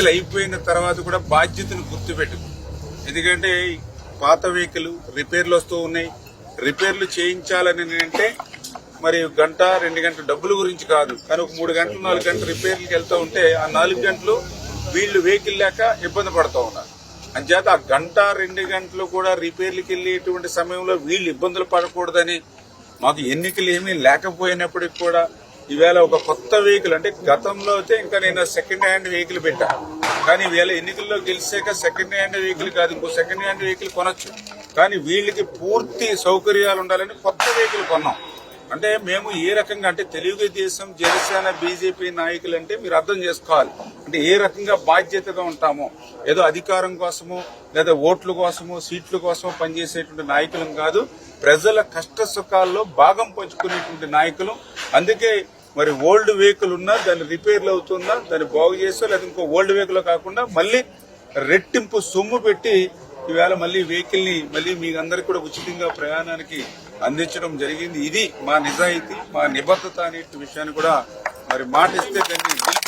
Vehicle అయిపోయిన తర్వాత కూడా బాధ్యతను గుర్తుపెట్టు ఎందుకంటే పాత వెహికల్ రిపేర్లు వస్తూ ఉన్నాయి. రిపేర్లు చేయించాలని అంటే మరి గంట రెండు గంటల డబ్బుల గురించి కాదు. కానీ ఒక మూడు గంటలు నాలుగు గంటలు రిపేర్లకు వెళ్తూ ఉంటే ఆ నాలుగు గంటలు వీళ్ళు వెహికల్ లేక ఇబ్బంది పడుతూ ఉన్నారు. అంచేత ఆ గంట రెండు గంటలు కూడా రిపేర్లకు వెళ్ళేటువంటి సమయంలో వీళ్ళు ఇబ్బందులు పడకూడదని మాకు ఎన్నికలు ఏమీ లేకపోయినప్పటికి కూడా ఈవేళ ఒక కొత్త వెహికల్ అంటే గతంలో అయితే ఇంకా నేను సెకండ్ హ్యాండ్ వెహికల్ పెట్టాను కానీ వీళ్ళ ఎన్నికల్లో గెలిచాక సెకండ్ హ్యాండ్ వెహికల్ కాదు ఇంకో సెకండ్ హ్యాండ్ వెహికల్ కొనొచ్చు. కానీ వీళ్ళకి పూర్తి సౌకర్యాలు ఉండాలని కొత్త వెహికల్ కొన్నాం. అంటే మేము ఏ రకంగా అంటే తెలుగుదేశం జనసేన బీజేపీ నాయకులు అంటే మీరు అర్థం చేసుకోవాలి. అంటే ఏ రకంగా బాధ్యతగా ఉంటామో ఏదో అధికారం కోసమో లేదా ఓట్ల కోసమో సీట్ల కోసమో పనిచేసేటువంటి నాయకులం కాదు. ప్రజల కష్ట సుఖాల్లో భాగం పంచుకునేటువంటి నాయకులు. అందుకే మరి ఓల్డ్ వెహికల్ ఉన్నా దాన్ని రిపేర్లు అవుతుందా దాన్ని బాగు చేస్తా లేదా ఇంకో ఓల్డ్ వెహికల్ కాకుండా మళ్ళీ రెట్టింపు సొమ్ము పెట్టి ఈవేళ మళ్ళీ వెహికల్ని మళ్ళీ మీ అందరికి కూడా ఉచితంగా ప్రయాణానికి అందించడం జరిగింది. ఇది మా నిజాయితీ మా నిబద్ధత అనే విషయాన్ని కూడా మరి మాటిస్తే దాన్ని